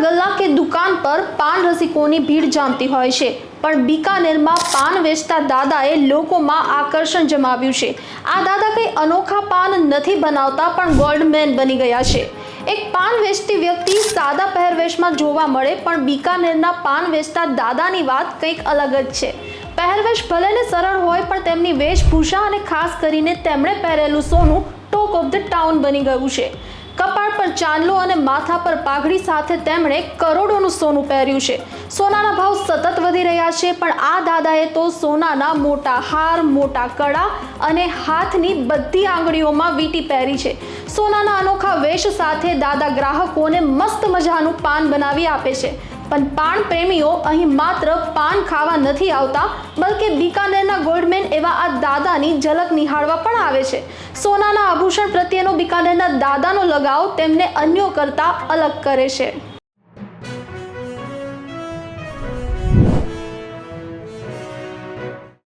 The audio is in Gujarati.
ગલ્લા કે દુકાન પર પાન રસિકોની ભીડ જામતી હોય છે. પણ બિકાનેરમાં પાન વેચતા દાદાએ લોકોમાં આકર્ષણ જમાવ્યું છે. આ દાદા કંઈ અનોખા પાન નથી બનાવતા, પણ ગોલ્ડમેન બની ગયા છે. એક પાન વેચતી વ્યક્તિ સાદા પહેરવેશમાં જોવા મળે, પણ બિકાનેરના પાન વેચતા દાદાની વાત કંઈક અલગ જ છે. પહેરવેશ ભલે ને સરળ હોય, પણ તેમની વેશભૂષા અને ખાસ કરીને તેમણે પહેરેલું સોનું ટોક ઓફ ધ ટાઉન બની ગયું છે. કપાળ પર ચાંદલો અને માથા પર પાઘડી સાથે તેમણે કરોડોનું સોનું પહેર્યું છે. સોનાના ભાવ સતત વધી રહ્યા છે, પણ આ દાદાએ તો સોનાના મોટા હાર, મોટા કડા અને હાથની બધી આંગળીઓમાં વીંટી પહેરી છે. સોનાના અનોખા વેશ સાથે દાદા ગ્રાહકોને મસ્ત મજાનું પાન બનાવી આપે છે. પણ પાન પ્રેમીઓ અહીં માત્ર પાન ખાવા નથી આવતા, બલકે બિકાનેરના ગોલ્ડમેન એવા આ દાદાની ઝલક નિહાળવા પણ આવે છે. સોનાના આભૂષણ પ્રત્યેનો બિકાનેરના દાદાનો લગાવ તેમને અન્યો કરતાં અલગ કરે છે.